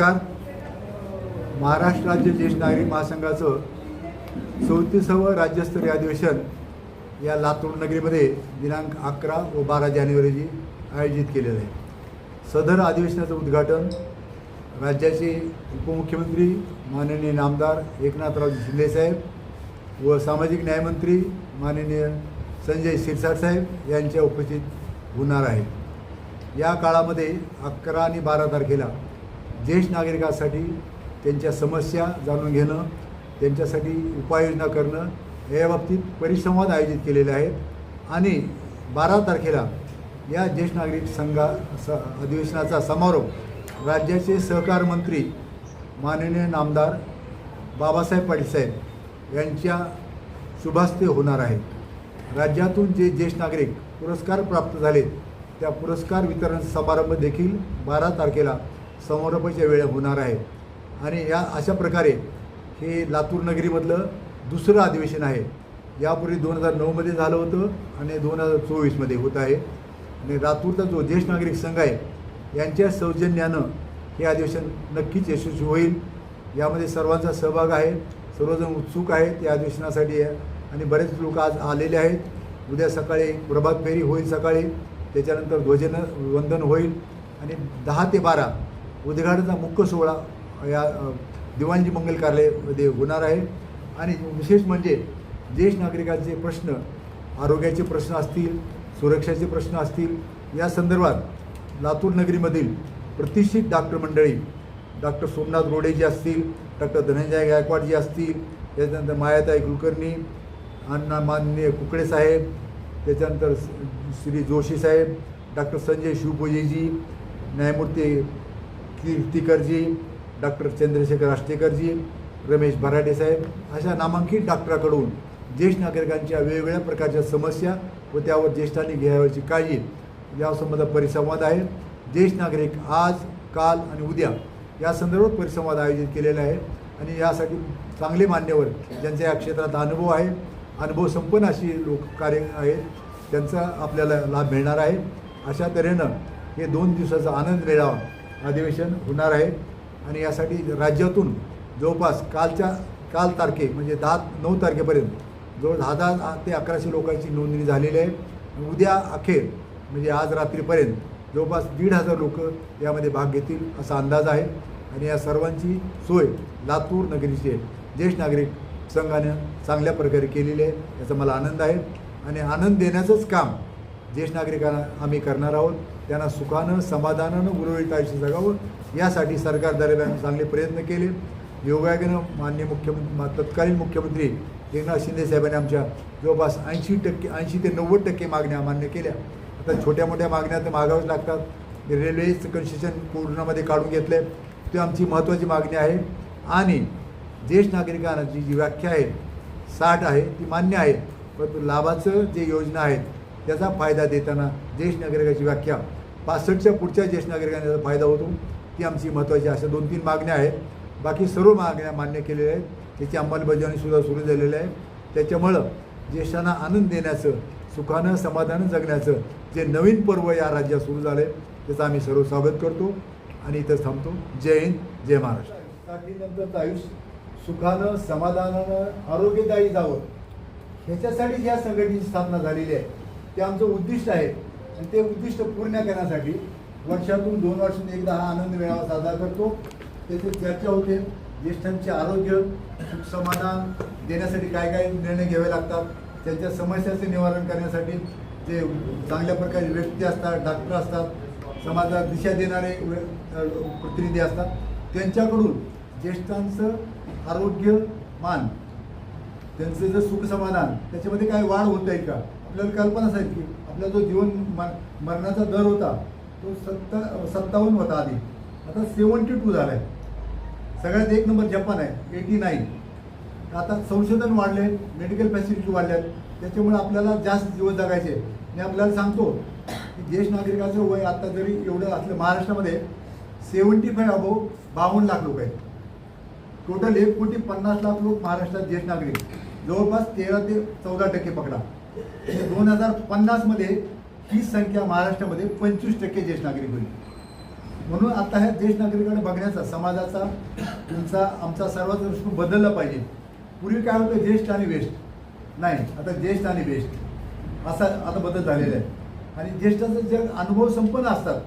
नमस्कार महाराष्ट्र राज्य ज्येष्ठ नागरिक महासंघाचं चौतीसावं राज्यस्तरीय अधिवेशन या लातूर नगरीमध्ये दिनांक अकरा व बारा जानेवारी रोजी आयोजित केलेलं आहे. सदर अधिवेशनाचं उद्घाटन राज्याचे उपमुख्यमंत्री माननीय नामदार एकनाथराव शिंदेसाहेब व सामाजिक न्यायमंत्री माननीय संजय शिरसाटसाहेब यांच्या उपस्थित होणार आहे. या काळामध्ये अकरा आणि बारा तारखेला ज्येष्ठ नागरिकांसाठी त्यांच्या समस्या जाणून घेणं त्यांच्यासाठी उपाययोजना करणं या बाबतीत परिसंवाद आयोजित केलेले आहेत. आणि बारा तारखेला या ज्येष्ठ नागरिक संघा स अधिवेशनाचा समारोप राज्याचे सहकार मंत्री माननीय नामदार बाबासाहेब पाटीलसाहेब यांच्या शुभास्ते होणार आहे. राज्यातून जे ज्येष्ठ नागरिक पुरस्कार प्राप्त झालेत त्या पुरस्कार वितरण समारंभ देखील बारा तारखेला समारोपाच्या वेळा होणार आहे. आणि या अशा प्रकारे हे लातूर नगरीमधलं दुसरं अधिवेशन आहे. यापूर्वी दोन हजार नऊमध्ये झालं होतं आणि दोन हजार चोवीसमध्ये होत आहे. आणि लातूरचा जो ज्येष्ठ नागरिक संघ आहे यांच्या सौजन्यानं हे अधिवेशन नक्कीच यशस्वी होईल. यामध्ये सर्वांचा सहभाग आहे सर्वजण उत्सुक आहेत या अधिवेशनासाठी. आणि बरेच लोक आज आलेले आहेत. उद्या सकाळी प्रभात फेरी होईल सकाळी. त्याच्यानंतर ध्वजन वंदन होईल. आणि दहा ते बारा उद्घाटनाचा मुख्य सोहळा या दिवाणजी मंगल कार्यालयामध्ये होणार आहे. आणि विशेष म्हणजे ज्येष्ठ नागरिकांचे प्रश्न आरोग्याचे प्रश्न असतील सुरक्षाचे प्रश्न असतील या संदर्भात लातूर नगरीमधील प्रतिष्ठित डॉक्टर मंडळी डॉक्टर सोमनाथ रोडेजी असतील डॉक्टर धनंजय गायकवाडजी असतील त्याच्यानंतर मायाताई कुलकर्णी अण्णा माननीय कुकडे साहेब त्याच्यानंतर श्री जोशी साहेब डॉक्टर संजय शिवपूजेजी न्यायमूर्ती कीर्तिकरजी डॉक्टर चंद्रशेखर आष्टेकरजी रमेश भराडे साहेब अशा नामांकित डॉक्टराकडून ज्येष्ठ नागरिकांच्या वेगवेगळ्या प्रकारच्या समस्या व त्यावर ज्येष्ठांनी घ्यावयाची काळजी यासंबंधात परिसंवाद आहे. ज्येष्ठ नागरिक आज काल आणि उद्या या संदर्भात परिसंवाद आयोजित केलेला आहे आणि यासाठी चांगले मान्यवर ज्यांचा या क्षेत्रात अनुभव आहे. अनुभव संपन्न अशी लोक कार्य आहेत त्यांचा आपल्याला लाभ मिळणार आहे. अशा तऱ्हेनं हे दोन दिवसाचा आनंद मिळावा अधिवेशन होणार आहे. आणि यासाठी राज्यातून जवळपास कालच्या काल तारखे म्हणजे दहा नऊ तारखेपर्यंत जवळ दहा दहा ते अकराशे लोकांची नोंदणी झालेली आहे. उद्या अखेर म्हणजे आज रात्रीपर्यंत जवळपास दीड हजार लोक यामध्ये भाग घेतील असा अंदाज आहे. आणि या सर्वांची सोय लातूर नगरीचे ज्येष्ठ नागरिक संघानं चांगल्या प्रकारे केलेली आहे याचा मला आनंद आहे. आणि आनंद देण्याचंच काम ज्येष्ठ नागरिकांना आम्ही करणार आहोत. त्यांना सुखानं समाधानानं गुरळीत आयुष्य जगावं. यासाठी सरकार दरम्यान चांगले प्रयत्न केले. योगायोगानं मान्य मुख्यमंत्री मा- तत्कालीन मुख्यमंत्री एकनाथ शिंदे साहेबांनी आमच्या जवळपास ऐंशी टक्के ऐंशी ते नव्वद टक्के मागण्या मान्य केल्या. आता छोट्या मोठ्या मागण्या तर मागाव्याच लागतात. रेल्वेचं कन्सेशन पूर्णामध्ये काढून घेतलं आहे ती आमची महत्त्वाची मागणी आहे. आणि ज्येष्ठ नागरिकांना जी जी व्याख्या आहे साठ आहे ती मान्य आहे. परंतु लाभाचं जे योजना आहेत त्याचा फायदा देताना ज्येष्ठ नागरिकाची व्याख्या पासष्टच्या पुढच्या ज्येष्ठ नागरिकांना त्याचा फायदा होतो. ती आमची महत्त्वाची अशा दोन तीन मागण्या आहेत. बाकी सर्व मागण्या मान्य केलेल्या आहेत. त्याची अंमलबजावणीसुद्धा सुरू झालेली आहे. त्याच्यामुळं ज्येष्ठांना आनंद देण्याचं सुखानं समाधानं जगण्याचं जे नवीन पर्व या राज्यात सुरू झालं आहे त्याचं आम्ही सर्व स्वागत करतो आणि इथं थांबतो. जय हिंद जय महाराष्ट्र. साठीनंतरचं आयुष्य सुखानं समाधानानं आरोग्यदायी जावं. ह्याच्यासाठी ज्या संघटनेची स्थापना झालेली आहे ते आमचं उद्दिष्ट आहे. आणि ते उद्दिष्ट पूर्ण करण्यासाठी वर्षातून दोन वर्षातून एकदा हा आनंद मेळावा साजरा करतो. त्याची चर्चा होते. ज्येष्ठांचे आरोग्य सुख समाधान देण्यासाठी काय काय निर्णय घ्यावे लागतात त्यांच्या समस्याचे निवारण करण्यासाठी जे चांगल्या प्रकारे व्यक्ती असतात डॉक्टर असतात समाजात दिशा देणारे प्रतिनिधी असतात त्यांच्याकडून ज्येष्ठांचं आरोग्य मान त्यांचं जर सुख समाधान त्याच्यामध्ये काय वाढ होत आहे का? आपल्याला कल्पनाच आहे की आपला जो जीवन मर मरणाचा दर होता तो सत्ता सत्तावन्न होता आधी. आता सेवन्टी टू झाला आहे सगळ्यात एक नंबर जपान आहे एटी नाईन. आता संशोधन वाढले मेडिकल फॅसिलिटी वाढल्यात. त्याच्यामुळे आपल्याला जास्त दिवस जगायचे. मी आपल्याला सांगतो की ज्येष्ठ नागरिकाचं वय आता जरी एवढं असलं महाराष्ट्रामध्ये सेवन्टी फाय अबोव बावन्न लाख लोक आहेत. टोटल एक कोटी पन्नास लाख लोक महाराष्ट्रात ज्येष्ठ नागरिक. जवळपास तेरा ते चौदा टक्के पकडा. दोन हजार पन्नासमध्ये ही संख्या महाराष्ट्रामध्ये पंचवीस टक्के ज्येष्ठ नागरिक होईल म्हणून आता ह्या ज्येष्ठ नागरिकांना बघण्याचा समाजाचा तुमचा आमचा सर्वांचा दृष्टी बदलला पाहिजे. पूर्वी काय होतं ज्येष्ठ आणि वेस्ट नाही आता ज्येष्ठ आणि बेस्ट असा आता बदल झालेला आहे. आणि ज्येष्ठाचे जे अनुभव संपन्न असतात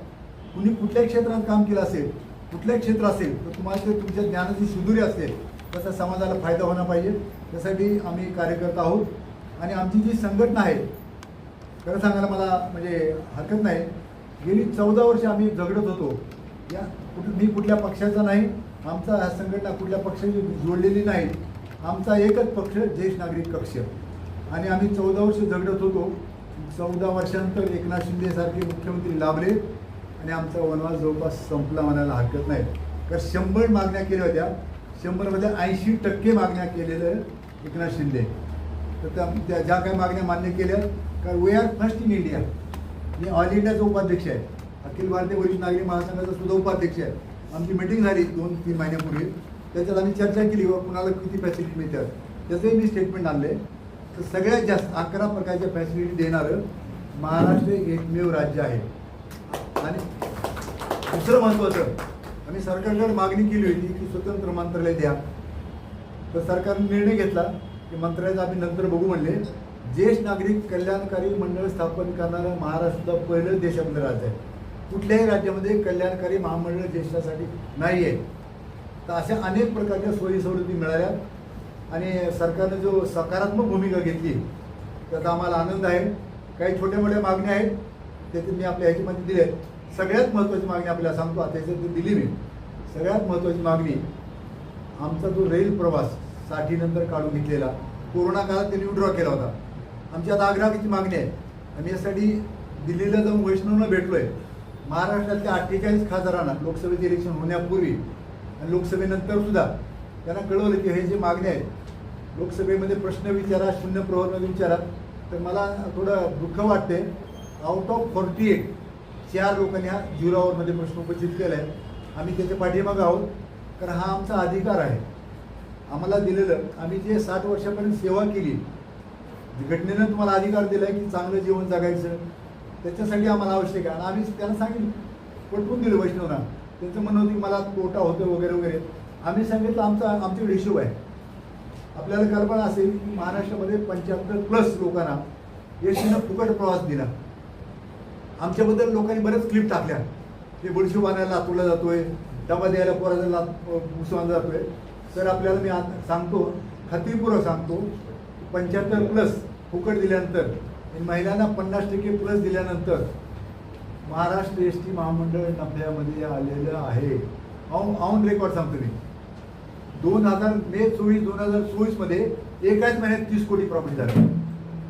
कुणी कुठल्याही क्षेत्रात काम केलं असेल कुठल्या क्षेत्र असेल तर तुम्हाला ते तुमच्या ज्ञानाची सुदुरी असेल तसा समाजाला फायदा होणार पाहिजे. त्यासाठी आम्ही कार्यकर्ता आहोत. आणि आमची जी संघटना आहे खरं सांगायला मला म्हणजे हरकत नाही. गेली चौदा वर्ष आम्ही झगडत होतो. या कुठ मी कुठल्या पक्षाचा नाही आमचा हा संघटना कुठल्या पक्षाची जोडलेली नाही. आमचा एकच पक्ष ज्येष्ठ नागरिक पक्ष आणि आम्ही चौदा वर्ष झगडत होतो. चौदा वर्षानंतर एकनाथ शिंदेसारखे मुख्यमंत्री लाभले. आणि आमचा वनवास जवळपास संपला म्हणायला हरकत नाही. कारण शंभर मागण्या केल्या होत्या. शंभरमध्ये ऐंशी टक्के मागण्या केलेल्या एकनाथ शिंदे. तर त्या त्या ज्या काही मागण्या मान्य केल्या कारण we are first in India me all इंडियाचा उपाध्यक्ष आहे. अखिल भारतीय वरिष्ठ नागरिक महासंघाचा सुद्धा उपाध्यक्ष आहे. आमची मिटिंग झाली दोन तीन महिन्यापूर्वी. त्याच्यात आम्ही चर्चा केली व कुणाला किती फॅसिलिटी मिळतात? त्याचंही मी स्टेटमेंट आणले. तर सगळ्यात जास्त अकरा प्रकारच्या फॅसिलिटी देणारं महाराष्ट्र एकमेव राज्य आहे. आणि दुसरं महत्त्वाचं आम्ही सरकारकडे मागणी केली होती की स्वतंत्र मंत्रालय द्या. तर सरकारने निर्णय घेतला की मंत्रालयाचं आम्ही नंतर बघू म्हणले ज्येष्ठ नागरिक कल्याणकारी मंडळ स्थापन करणारं महाराष्ट्र पहिलं देशामध्ये राज्य आहे. कुठल्याही राज्यामध्ये कल्याणकारी महामंडळ ज्येष्ठासाठी नाही आहे तर अशा अनेक प्रकारच्या सोयीसवलती मिळाल्या आणि सरकारने जो सकारात्मक भूमिका घेतली त्याचा आम्हाला आनंद आहे. काही छोट्या मोठ्या मागण्या आहेत त्याचे मी आपल्या ह्याच्यामध्ये दिले सगळ्यात महत्त्वाची मागणी आपल्याला सांगतो आता त्याच्यात दिली मी सगळ्यात महत्त्वाची मागणी आमचा जो रेल प्रवास साठीनंतर काढून घेतलेला. कोरोना काळात त्यांनी विड्रॉ केला होता. आमची आता आग्रहाची मागणी आहे. आम्ही यासाठी दिल्लीला जाऊन वैष्णवनं भेटलो आहे महाराष्ट्रातल्या अठ्ठेचाळीस खासदारांना लोकसभेचे इलेक्शन होण्यापूर्वी आणि लोकसभेनंतर सुद्धा त्यांना कळवलं की हे जे मागणे आहेत लोकसभेमध्ये प्रश्न विचारा शून्य प्रहरमध्ये विचारा. तर मला थोडं दुःख वाटते आउट ऑफ फोर्टी एट चार लोकांनी हा झिरो आवरमध्ये प्रश्न उपस्थित केला आहे आम्ही त्याच्या पाठीमागं आहोत. कारण हा आमचा अधिकार आहे. आम्हाला दिलेलं. आम्ही जे साठ वर्षापर्यंत सेवा केली घटनेनं तुम्हाला अधिकार दिला आहे की चांगलं जीवन जगायचं त्याच्यासाठी आम्हाला आवश्यक आहे. आणि आम्ही त्यांना सांगितलं पटवून दिलं वैष्णवना. त्यांचं म्हणणं होतं की मला तोटा होतो वगैरे वगैरे. आम्ही सांगितलं आमचा आमच्याकडे हिशोब आहे. आपल्याला कल्पना असेल की महाराष्ट्रामध्ये पंच्याहत्तर प्लस लोकांना एस फुकट प्रवास दिला. आमच्याबद्दल लोकांनी बरेच क्लिप टाकल्या. ते बडशोब बांधायला लातूरला जातोय डबा द्यायला पोराला लात मुसवान जातोय. तर आपल्याला मी आता सांगतो खात्रीपूर्वक सांगतो पंच्याहत्तर प्लस फुकट दिल्यानंतर आणि महिलांना पन्नास टक्के प्लस दिल्यानंतर महाराष्ट्र एस टी महामंडळ नफ्यामध्ये आलेलं आहे. ऑन ऑन रेकॉर्ड सांगतो मी. दोन हजार मे चोवीस दोन हजार चोवीसमध्ये एकाच महिन्यात तीस कोटी प्रॉफिट झालं.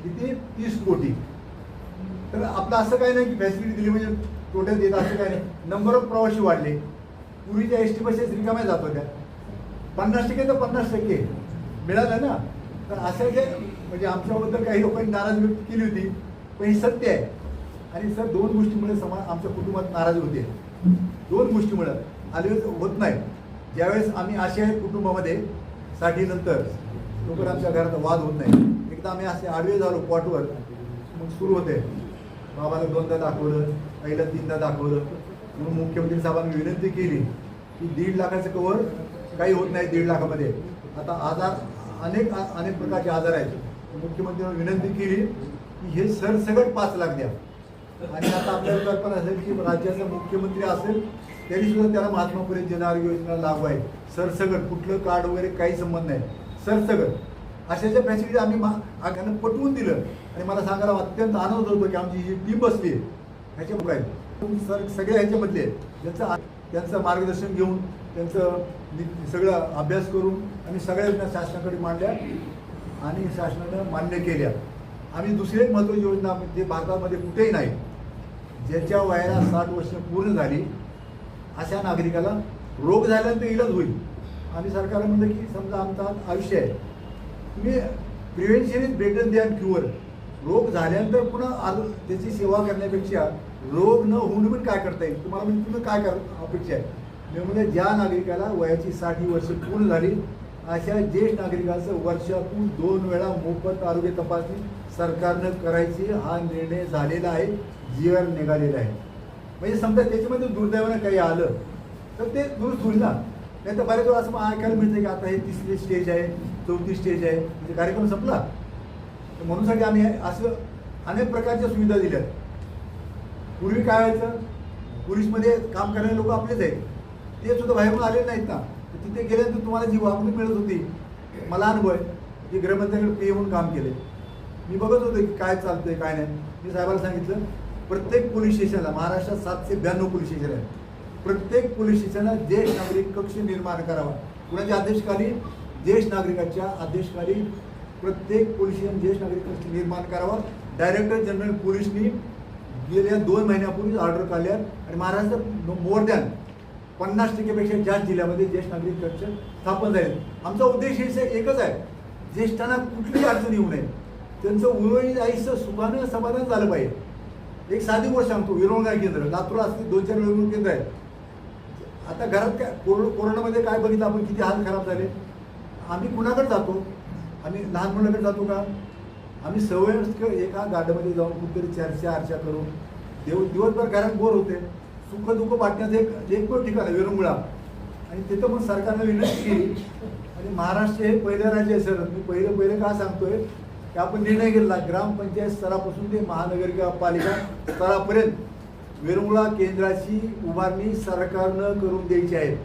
किती? तीस कोटी. तर आपलं असं काही नाही की फॅसिलिटी दिली म्हणजे टोटल देत असं काही नाही. नंबर ऑफ प्रवासी वाढले. पूर्वीच्या एस टी बसेस रिकाम्या जात होत्या. पन्नास टक्के तर पन्नास टक्के. मिळालं ना? तर असं जे म्हणजे आमच्याबद्दल काही लोकांनी नाराज व्यक्त केली होती पण हे सत्य आहे. आणि सर दोन गोष्टीमुळे समाज आमच्या कुटुंबात नाराज होते. दोन गोष्टीमुळं. आले होत नाही. ज्यावेळेस आम्ही असे आहेत कुटुंबामध्ये साठीनंतर लवकर आमच्या घरात वाद होत नाही. एकदा आम्ही असे आडवे झालो पॉटवर मग सुरू होते. बाबाला दोनदा दाखवलं पहिलं तीनदा दाखवलं. म्हणून मुख्यमंत्री साहेबांनी विनंती केली की दीड लाखाचं कवर काही होत नाही दीड लाखामध्ये. आता आजार अनेक अनेक प्रकारचे आजार आहेत. मुख्यमंत्र्यांनी विनंती केली की हे सरसगट पाच लाख द्या. आणि आता आपल्याला कल्पना असेल की राज्याचा मुख्यमंत्री असेल तरी सुद्धा त्याला महात्मा फुले जन आरोग्य योजना लागू आहे. सरसगट कुठलं कार्ड वगैरे काही संबंध नाही. सरसगट. अशाच्या फॅसिलिटी आम्ही मा- पटवून दिलं. आणि मला सांगायला अत्यंत आनंद होतो की आमची जी टीम बसली ह्याच्या काय सर सगळे ह्याच्यामधले ज्यांचं त्यांचं मार्गदर्शन घेऊन त्यांचं सगळं अभ्यास करून आम्ही सगळ्या योजना शासनाकडे मांडल्या आणि शासनानं मान्य केल्या. आम्ही दुसरी एक महत्त्वाची योजना जे भारतामध्ये कुठेही नाही ज्याच्या वयाला साठ वर्ष पूर्ण झाली अशा नागरिकाला रोग झाल्यानंतर इलाज होईल. आम्ही सरकारला म्हणलं की समजा आमचा आयुष्य आहे तुम्ही prevention is better than cure रोग झाल्यानंतर पुन्हा आज त्याची सेवा करण्यापेक्षा रोग न होऊन पण काय करता येईल? तुम्हाला म्हणजे तुम्ही काय कर अपेक्षा आहे? म्हणजे ज्या नागरिकाला वयाची साठी वर्ष पूर्ण झाली अशा ज्येष्ठ नागरिकांचं वर्षातून दोन वेळा मोफत आरोग्य तपासणी सरकारनं करायची. हा निर्णय झालेला आहे जीवर निघालेला आहे. म्हणजे समजा त्याच्यामध्ये दुर्दैवानं काही आलं तर ते दुरुस्त होईल ना नाही तर बऱ्याच वेळा असं ऐकायला मिळतं की आता हे तिसरी स्टेज आहे चौथी स्टेज आहे म्हणजे कार्यक्रम संपला. तर म्हणूनसाठी आम्ही असं अनेक प्रकारच्या सुविधा दिल्या पूर्वी काय व्हायचं? पोलीसमध्ये काम करणारे लोक आपलेच आहेत. ते सुद्धा बाहेरून आलेले नाहीत ना. तर तिथे गेल्यानंतर तुम्हाला जी वागणूक मिळत होती मला अनुभव आहे की गृहमंत्र्याकडे पी म्हणून काम केले. मी बघत होतो की काय चालतंय काय नाही. मी साहेबाला सांगितलं प्रत्येक पोलीस स्टेशनला महाराष्ट्रात सातशे ब्याण्णव पोलीस स्टेशन आहेत. प्रत्येक पोलीस स्टेशनला ज्येष्ठ नागरिक कक्ष निर्माण करावा. कुणाच्या आदेशखाली ज्येष्ठ नागरिकाच्या आदेशखाली प्रत्येक पोलीस स्टेशन ज्येष्ठ नागरिक कक्ष निर्माण करावा. डायरेक्टर जनरल पोलीसनी गेल्या दोन महिन्यापूर्वीच ऑर्डर काढल्या आणि महाराष्ट्रात मोर दॅन पन्नास टक्केपेक्षा जास्त जिल्ह्यामध्ये ज्येष्ठ नागरिक कक्ष स्थापन झाले. आमचा उद्देश हेच एकच आहे. ज्येष्ठांना कुठलीही अडचण येऊ नये. त्यांचं उरळी आयुष्य सुखानं समाधान झालं पाहिजे. एक साधी गोष्ट सांगतो विरवणगाय केंद्र लातूर असते दोन चार विरवण केंद्र आहेत. आता घरात काय कोरो कोरोनामध्ये काय बघितलं आपण किती हाल खराब झाले? आम्ही कुणाकडे जातो? आम्ही लहान मुलाकडे जातो का? आम्ही सवय एका गाड्यामध्ये जाऊन कुठेतरी चर्चा अर्चा करून देव दिवसभर घरात बोर होते. सुख दुःख वाटण्याचं एक एकमेव ठिकाण आहे विरंगुळा. आणि तिथं पण सरकारनं विनंती केली. आणि महाराष्ट्र हे पहिलं राज्य आहे सर. मी पहिलं पहिलं का सांगतोय? की आपण निर्णय घेतला ग्रामपंचायत स्तरापासून ते महानगरपालिका पालिका स्तरापर्यंत विरंगुळा केंद्राची उभारणी सरकारनं करून द्यायची आहे.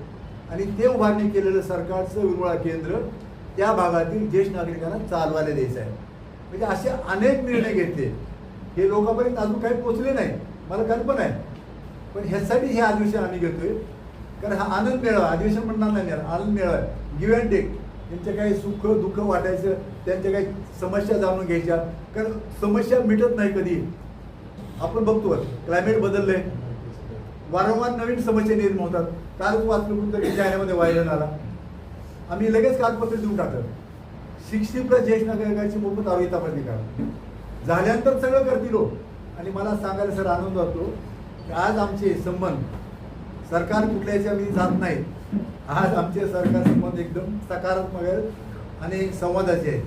आणि ते उभारणी केलेलं सरकारचं विरंगुळा केंद्र त्या भागातील ज्येष्ठ नागरिकांना चालवायला द्यायचं आहे. म्हणजे असे अनेक निर्णय घेतले. हे लोकांपर्यंत अजून काही पोचले नाही. मला कल्पना आहे. पण ह्यासाठी हे अधिवेशन आम्ही घेतोय. कारण हा आनंद मेळावा अधिवेशन म्हणणार नाही आनंद मेळावा. गिव्ह अँड टेक त्यांच्या काही सुख दुःख वाटायचं त्यांच्या काही समस्या जाणून घ्यायच्या. कारण समस्या मिटत नाही कधी. आपण बघतो क्लायमेट बदललंय. वारंवार नवीन समस्या निर्माण होतात. कालच वाचलं कुठं चायनामध्ये व्हायरल आला आम्ही लगेच कागदपत्र देऊन टाकलं. सिक्स्टी प्लस ज्येष्ठ नागरिकांची मोफत आरोग्य तपासणी करा झाल्यानंतर सगळं करतील हो. आणि मला सांगायला सर आनंद वाटतो. आज आमचे संबंध सरकार कुठल्याच्या आम्ही जात नाही आज आमचे सरकार संबंध एकदम सकारात्मक आहेत आणि संवादाचे आहेत.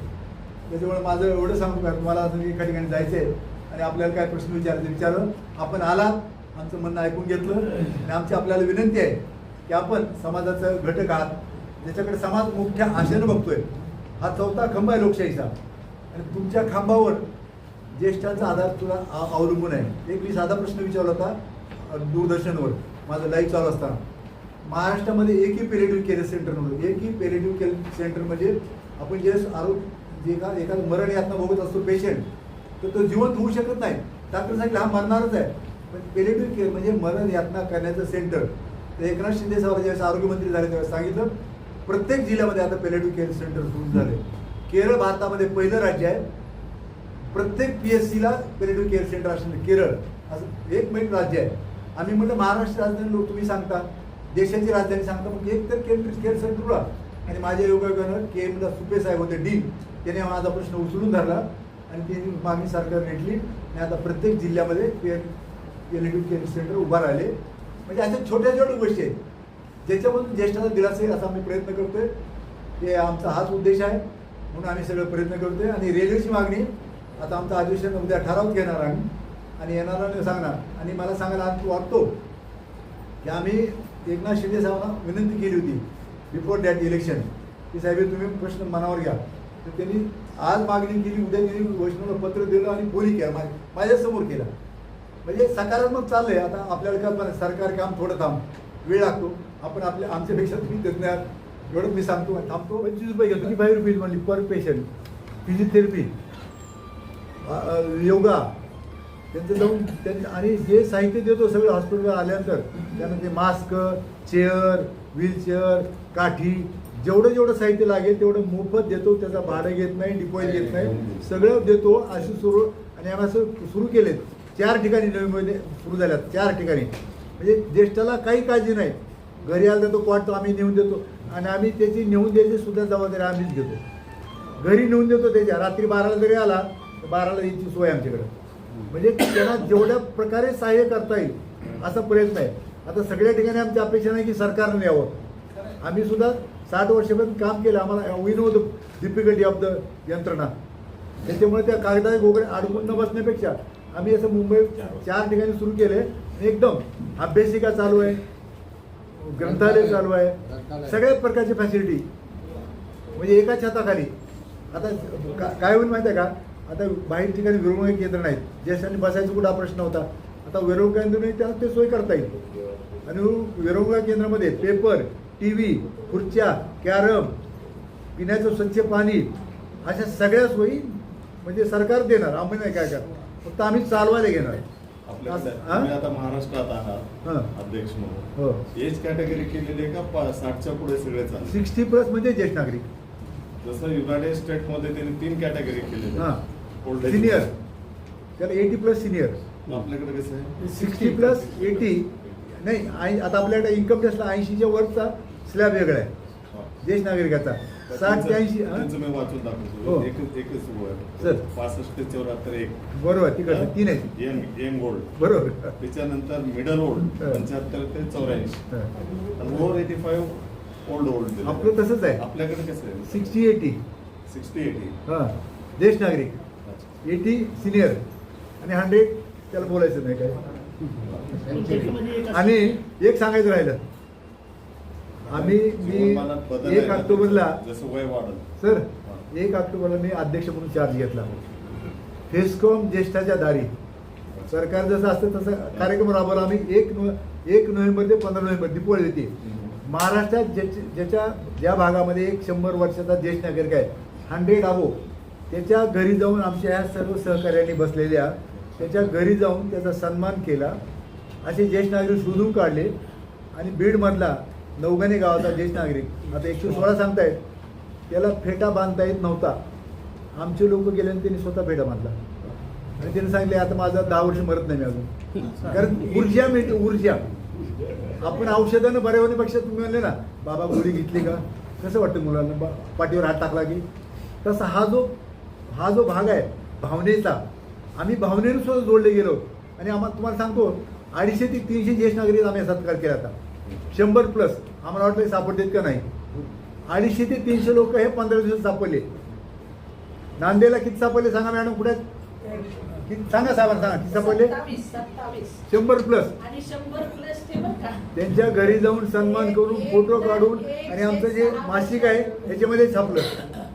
त्याच्यामुळे माझं एवढं सांगू का तुम्हाला अजून एका ठिकाणी जायचं आहे आणि आपल्याला काय प्रश्न विचारायचे विचारलं आपण आलात आमचं म्हणणं ऐकून घेतलं आणि आमची आपल्याला विनंती आहे की आपण समाजाचं घटक आहात. ज्याच्याकडे समाज मोठ्या आशेनं बघतोय. हा चौथा खांब आहे लोकशाहीचा. आणि तुमच्या खांबावर ज्येष्ठांचा आधार तुला अवलंबून आहे. एक मी साधा प्रश्न विचारला होता. दूरदर्शनवर. माझं लाईव्ह चालू असताना. महाराष्ट्रामध्ये एकही पेरेटिव्ह केअर सेंटर नव्हतं. एकही पेरेटिव्ह केअर सेंटर म्हणजे आपण जे आरोग्य जे का एखादं मरण यातना बघत असतो पेशंट तर तो जिवंत होऊ शकत नाही. डॉक्टर सांगितलं हा मरणारच आहे. पण पेरेटिव्ह केअर म्हणजे मरण यातना करण्याचं सेंटर तर एकनाथ शिंदे साहेब ज्यावेळेस आरोग्यमंत्री झाले त्यावेळेस सांगितलं प्रत्येक जिल्ह्यामध्ये आता पेरेटिव्ह केअर सेंटर सुरू झाले केरळ भारतामध्ये पहिलं राज्य आहे. प्रत्येक पी एस सीला पेरेटिव्ह केअर सेंटर असणार. केरळ असं एक मिनिट राज्य आहे. आम्ही म्हटलं महाराष्ट्र राजधानी लोक तुम्ही सांगता देशाची राजधानी सांगता. मग एक तर केम केअर सेंटर आणि माझ्या योगायोगानं के एमला सुपे साहेब होते डीन. त्याने माझा प्रश्न उचलून धरला आणि त्यांनी मागणी सरकार नेटली आणि आता प्रत्येक जिल्ह्यामध्ये पेरेटिव्ह केअर सेंटर उभा राहिले. म्हणजे अशा छोट्या छोट्या गोष्टी आहेत. ज्याच्यामधून ज्येष्ठांना दिलासा येईल असा आम्ही प्रयत्न करतोय. ते आमचा हाच उद्देश आहे. म्हणून आम्ही सगळं प्रयत्न करतोय. आणि रेल्वेची मागणी आता आमचा अधिवेशन उद्या ठराव घेणार आम्ही. आणि येणारा सांगणार. आणि मला सांगायला आज वाटतो की आम्ही एकनाथ शिंदे साहेबांना विनंती केली होती बिफोर दॅट इलेक्शन की साहेब तुम्ही प्रश्न मनावर घ्या. तर त्यांनी आज मागणी केली उद्या त्यांनी वैष्णवला पत्र दिलं आणि बोली केला. माझ्या माझ्यासमोर केला. म्हणजे सकारात्मक चाललंय. आता आपल्याला आहे, सरकार काम थोडं थांब. वेळ लागतो. आपण आपल्या आमच्यापेक्षा तुम्ही तज्ञ आहात. एवढं मी सांगतो. थांबतो. पंचवीस रुपये घेतो. की फाईव्ह रुपीज म्हणली? पर पेशंट फिजिओथेरपी योगा. त्यांचं जाऊन त्यांचं आणि जे साहित्य देतो सगळं हॉस्पिटलवर आल्यानंतर त्यांना ते मास्क चेअर व्हीलचेअर काठी जेवढं जेवढं साहित्य लागेल तेवढं मोफत देतो त्याचा भाडं घेत नाही डिपॉझिट घेत नाही. सगळं देतो असं सुरू आणि आम्ही असं सुरू केलेत. चार ठिकाणी नवीनमध्ये सुरू झाल्यात चार ठिकाणी. म्हणजे ज्येष्ठाला काही काळजी नाही. घरी आला तर तो वाटतो आम्ही नेऊन देतो. आणि आम्ही त्याची नेऊन द्यायची सुद्धा जबाबदारी आम्हीच घेतो. घरी नेऊन देतो त्याच्या. रात्री बाराला जरी आला तर बाराला यायची सोय आमच्याकडं. म्हणजे त्यांना जेवढ्या प्रकारे सहाय्य करता येईल असा प्रयत्न आहे. आता सगळ्या ठिकाणी आमची अपेक्षा नाही की सरकारने यावं. आम्ही सुद्धा साठ वर्षापर्यंत काम केलं. आम्हाला we know the difficulty of the यंत्रणा. त्याच्यामुळे त्या कागदा गोगडे अडकून न बसण्यापेक्षा आम्ही असं मुंबई चार ठिकाणी सुरू केले. एकदम अभ्यासिका चालू आहे ग्रंथालय चालू आहे. सगळ्या प्रकारची फॅसिलिटी म्हणजे एका छताखाली. आता का- काय होईल माहिती आहे का? आता बाहेर ठिकाणी विरंगुळा केंद्र नाहीत ज्येष्ठांनी बसायचा कुठं हा प्रश्न होता. आता विरंगुळा केंद्र नाही त्याला ते सोय करता येईल. आणि विरंगुळा केंद्रामध्ये पेपर टी व्ही खुर्च्या कॅरम पिण्याचं स्वच्छ पाणी अशा सगळ्या सोयी म्हणजे सरकार देणार. आम्ही नाही काय करणार. फक्त आम्ही चालवायला घेणार. हा? आता महाराष्ट्रात आहात हा. अध्यक्ष म्हणून. हो. एज कॅटेगरी केलेली का? साठच्या पुढे सगळे सिक्स्टी प्लस म्हणजे ज्येष्ठ नागरिक. जसं युनायटेड स्टेटमध्ये त्यांनी तीन कॅटेगरी केलेली age. सिनियर त्याला एटी प्लस सिनियर आपल्याकडे कसं आहे? सिक्स्टी प्लस एटी नाही ऐं- आता आपल्याकडे इन्कम टॅक्सला ऐंशीच्या वरचा स्लॅब वेगळा आहे. हा. ज्येष्ठ नागरिकाचा. साठ ते ऐंशी हां? त्यांचं मी वाचून हो. दाखवतो एकच एकच सर. पासष्ट ते चौऱ्याहत्तर एक. बरोबर तिकडचं तीन आहे. यंग यंग ओल्ड बरोबर. त्याच्यानंतर मिडल ओल्ड हा. पंच्याहत्तर ते चौऱ्याऐंशी. हां. आणि over eighty five old old आपलं तसंच आहे. आपल्याकडे कसं आहे? सिक्स्टी एटी सिक्स्टी एटी हां. ज्येष्ठ नागरिक. Eighty senior. आणि हंड्रेड त्याला बोलायचं नाही काय आणि एक सांगायचं राहिलं. आम्ही मी एक ऑक्टोबरला सर एक ऑक्टोबरला मी अध्यक्ष म्हणून चार्ज घेतला. फेस्कॉम ज्येष्ठाच्या दारी. सरकार जसं असतं तसं कार्यक्रम राबवला. आम्ही एक नो एक नोव्हेंबर ते पंधरा नोव्हेंबर दीपावली होती. महाराष्ट्रात ज्याच्या ज्या भागामध्ये एक शंभर वर्षाचा ज्येष्ठ नागरिक आहे हंड्रेड अबो त्याच्या घरी जाऊन आमच्या ह्या सर्व सहकार्यांनी बसलेल्या त्याच्या घरी जाऊन त्याचा सन्मान केला. असे ज्येष्ठ नागरिक शोधून काढले आणि बीडमधला नवगणे गावाचा ज्येष्ठ नागरिक आता एकशे सोळा सांगतायत त्याला फेटा बांधता येत नव्हता. आमचे लोक गेले आणि त्यांनी स्वतः फेटा बांधला. आणि त्यांनी सांगितले आता माझा दहा वर्ष मरत नाही मी अजून. कारण ऊर्जा मिळते ऊर्जा. आपण औषधानं बरे होण्यापेक्षा तुम्ही म्हणले ना बाबा गोळी घेतली का? कसं वाटतं मुलांना? बा पाठीवर हात टाकला की? तसा हा जो हा जो भाग आहे भावनेचा आम्ही भावनेनं सुद्धा जोडले गेलो. आणि आम्हाला तुम्हाला सांगतो अडीचशे ते तीनशे ज्येष्ठ नागरिक आम्ही सत्कार केला आता शंभर प्लस आम्हाला वाटलं हे सापडतेत का नाही? अडीचशे ते तीनशे लोक हे पंधरा दिवसात सापडले. नांदेडला किती सापडले सांगा मॅडम कुठे किती सांगा साहेबांना सांगा किती सापडले सत्तावीस सत्तावीस. शंभर प्लस आणि शंभर प्लस ते बरं का. त्यांच्या घरी जाऊन सन्मान करून फोटो काढून आणि आमचं जे मासिक आहे त्याच्यामध्ये छापलं.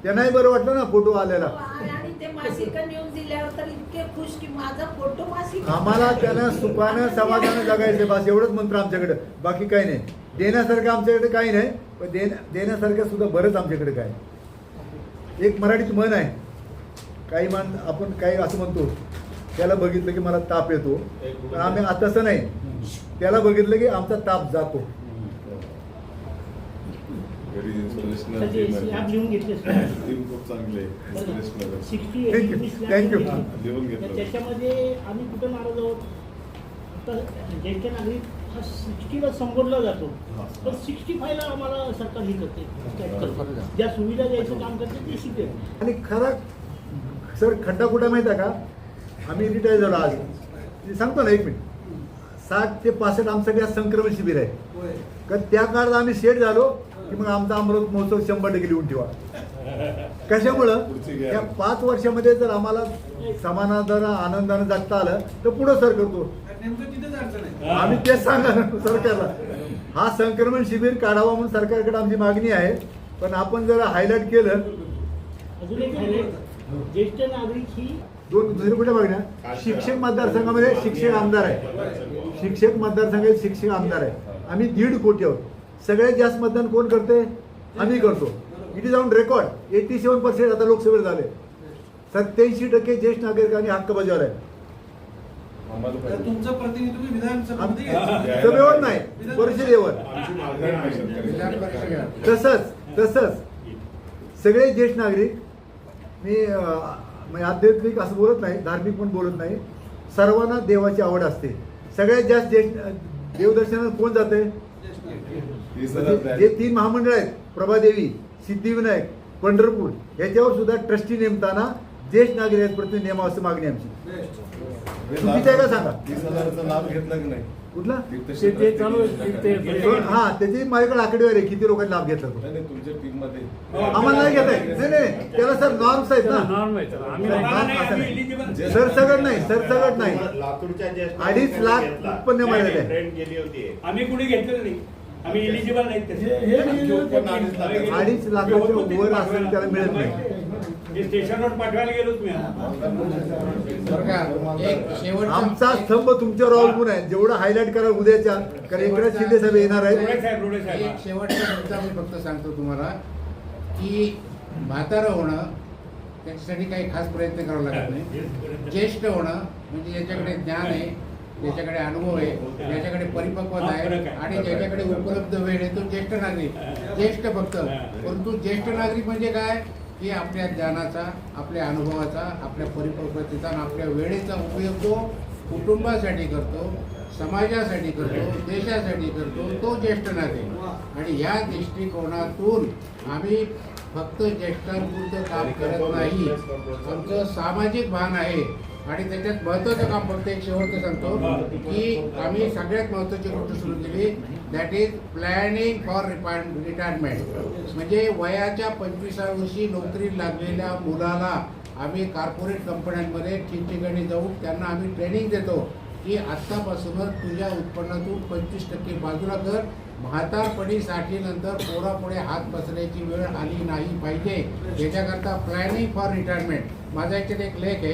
त्यांनाही बरं वाटलं ना फोटो आलेला. आणि ते मासिक नेऊन दिल्यावर तर इतके खुश की माझा फोटो मासिक आम्हाला त्यांना सुखानं समाधानं जगायचं बस एवढंच मंत्र आमच्याकडे. बाकी काही नाही. देण्यासारखं आमच्याकडे काही नाही पण देण्या देण्यासारखं सुद्धा बरंच आमच्याकडे काय. एक मराठीत म्हण आहे काही मान आपण काही असं म्हणतो त्याला बघितलं की मला ताप येतो पण आम्ही आता तसं नाही त्याला बघितलं की आमचा ताप जातो Very inspirational त्याचे team आहे. slab लिहून घेतलेस का? Team खूप चांगली आहे Inspirational आहे. 60 Thank you. Me slab Thank you. लिहून लिहून घेतले. घेतलं. त्याच्यामध्ये आम्ही कुठं नाराज आहोत तर ज्येष्ठ नागरिक हा सिक्स्टीला संबोधला जातो. पण सिक्स्टी फायला आम्हाला सरकार हे करते. ज्या सुविधा द्यायचं काम करते ते शिकेल आणि खरा सर खड्डा कुठं माहिती आहे का? आम्ही रिटायर झालो आज. मी सांगतो ना एक मिनिट. साठ ते पासष्ट आमच्यासाठी आज संक्रमण शिबिर आहे. कारण त्या काळात आम्ही सेट झालो की मग आमचा अमृत महोत्सव शंभर टक्के लिहून ठेवा. कशामुळं. या पाच वर्षामध्ये जर आम्हाला समाधानानं आनंदानं जगता आलं तर पुढं सर करतो. आम्ही तेच सांगा सरकारला. हा संक्रमण शिबिर काढावा म्हणून सरकारकडे आमची मागणी आहे. पण आपण जर हायलाईट केलं अजून एक highlight, ज्येष्ठ नागरिक ही दोन दुसरी कुठे बघण्या शिक्षक मतदारसंघामध्ये शिक्षक आमदार आहे. शिक्षक मतदारसंघात शिक्षक आमदार आहे. आम्ही दीड कोटी आहोत. सगळ्यात जास्त मतदान कोण करते? आम्ही करतो. It is on record eighty seven percent आता लोकसभेत झाले. सत्याऐंशी टक्के ज्येष्ठ नागरिकांनी हक्क तर पाहिजे. तुमचं प्रतिनिधित्व घ्यायचं. सभेवर नाही परिषदेवर. आहे. तसंच तसंच. सगळे ज्येष्ठ नागरिक मी म्हणजे आध्यात्मिक असं बोलत नाही धार्मिक पण बोलत नाही. सर्वांना देवाची आवड असते. सगळ्यात जास्त ज्येष्ठ देवदर्शनाला कोण जाते हजार म्हणजे. जे तीन महामंडळ आहेत प्रभादेवी सिद्धिविनायक पंढरपूर याच्यावर सुद्धा ट्रस्टी नेमताना ज्येष्ठ नागरिकांप्रती नेमावं मागणी आमची. चुकीचं आहे का सांगा? तीस हजाराचा लाभ घेतला की नाही? कुठला? ते- ते चालू आहे, ते- ते- हा त्याची माझ्याकडे आकडेवारी आहे. किती लोकांनी लाभ घेतला तो? नाही, नाही, तुमच्या टीममध्ये आम्हाला नाही घेत आहे. नाही नाही. त्याला सर नॉर्म्स आहेत ना. नॉर्म आहे त्याला. आम्ही नाही, नाही- नाही, असं नाही. नाही. नाही. अडीच लाख. उत्पन्न मिळालेलं आहे. ट्रेंड गेली होती. आम्ही कुणी घेतलेलं नाही. आम्ही इलिजिबल. हे- हे उत्पन्न अडीच लाखाच्या वर असेल त्याला मिळत नाही. स्टेशनवर पाठवायला गेलोच मी एक शेवटचा आमचा स्तंभ तुमच्यावर अवलंबून आहे. जेवढं हायलाईट करा उद्याच्या कारण एकनाथ शिंदे साहेब येणार आहेत. एक साहेब शेवटचा मुद्दा मी फक्त सांगतो तुम्हाला की म्हातारं होणं त्याच्यासाठी काही खास प्रयत्न करावा लागत नाही. ज्येष्ठ होणं म्हणजे ज्याच्याकडे ज्ञान आहे ज्याच्याकडे अनुभव आहे ज्याच्याकडे परिपक्वता आहे आणि ज्याच्याकडे उपलब्ध वेळ आहे तो ज्येष्ठ नागरिक. ज्येष्ठ फक्त. परंतु ज्येष्ठ नागरिक म्हणजे काय? की आपल्या ज्ञानाचा आपल्या अनुभवाचा आपल्या परिपक्वतेचा आणि आपल्या वेळेचा उपयोग तो कुटुंबासाठी करतो समाजासाठी करतो देशासाठी करतो तो ज्येष्ठ नागरिक आणि या दृष्टिकोनातून आम्ही फक्त ज्येष्ठांपुरतं काम करत नाही. आमचं सामाजिक भान आहे. आणि त्याच्यात महत्त्वाचं काम फक्त एक शेवटचं सांगतो की आम्ही सगळ्यात महत्त्वाची गोष्ट सुरू केली that is planning for retirement म्हणजे वयाच्या पंचवीसा वर्षी नोकरी लागलेल्या मुलाला आम्ही कॉर्पोरेट कंपन्यांमध्ये ठिकठिकाणी जाऊन त्यांना आम्ही ट्रेनिंग देतो. की आत्तापासूनच तुझ्या उत्पन्नातून पंचवीस टक्के बाजूला कर. म्हातारपणी साठीनंतर पोरापुढे हात बसण्याची वेळ आली नाही पाहिजे. याच्याकरता प्लॅनिंग फॉर रिटायरमेंट माझा याच्यात एक लेख आहे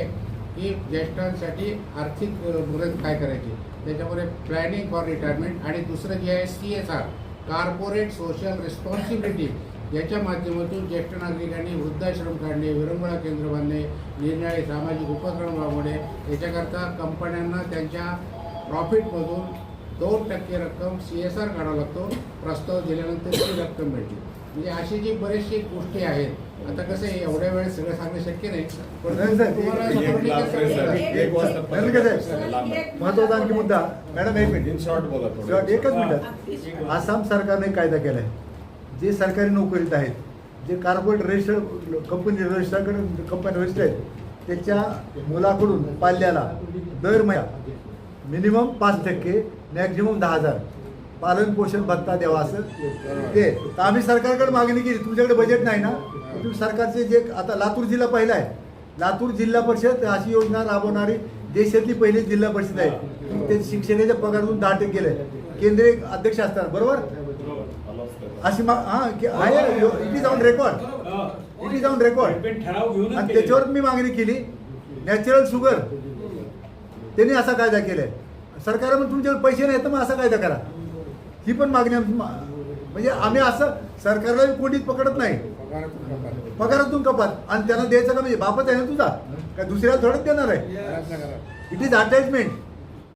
की ज्येष्ठांसाठी आर्थिक मदत काय करायची? त्याच्यामध्ये प्लॅनिंग फॉर रिटायरमेंट आणि दुसरं जे आहे C S R corporate social responsibility याच्या माध्यमातून ज्येष्ठ नागरिकांनी वृद्धाश्रम काढणे विरंगुळा केंद्र बांधणे निरनिराळे सामाजिक उपक्रम राबवणे याच्याकरता कंपन्यांना त्यांच्या प्रॉफिटमधून दोन टक्के रक्कम सी एस आर काढावा लागतो. प्रस्ताव दिल्यानंतर ती रक्कम मिळते म्हणजे अशी जी बरेचशी गोष्टी आहेत आता कसं आहे एवढ्या वेळेस सगळं सांगणं शक्य नाही. महत्त्वाचा आणखी मुद्दा. मॅडम एक इन मिनिट शॉर्ट बोला एकच मिनिट. आसाम सरकारने कायदा केलाय. जे सरकारी नोकरीत आहेत जे कॉर्पोरेट रजिस्टर कंपनी रजिस्टरकडे कंपनी रजिस्टर आहेत त्याच्या मुलाकडून पाल्याला दर महिना मिनिमम पाच टक्के मॅक्झिमम दहा हजार. पालन पोषण भत्ता द्यावा असं. ते तर आम्ही सरकारकडे मागणी केली. तुमच्याकडे बजेट नाही ना? तर तुम्ही सरकारचे जे आता लातूर जिल्हा पहिला आहे. लातूर जिल्हा परिषद अशी योजना राबवणारी देशातली पहिली जिल्हा परिषद आहे. ते शिक्षणाच्या पगारातून दहा टक्के गेले केंद्रीय अध्यक्ष असतात बरोबर? अशी मा हा की आहे it is on record it is on record आणि त्याच्यावर मी मागणी केली. नॅचरल शुगर त्यांनी असा कायदा केलाय. सरकार मग तुमच्याकडे पैसे नाही तर मग असा कायदा करा. ही पण मागणी म्हणजे आम्ही असं सरकारला कोणीच पकडत नाही. पगारातून कपात. आणि त्यांना द्यायचं का म्हणजे बापच आहे ना तुझा? काय दुसऱ्याला थोडंच देणार आहे? It is attachment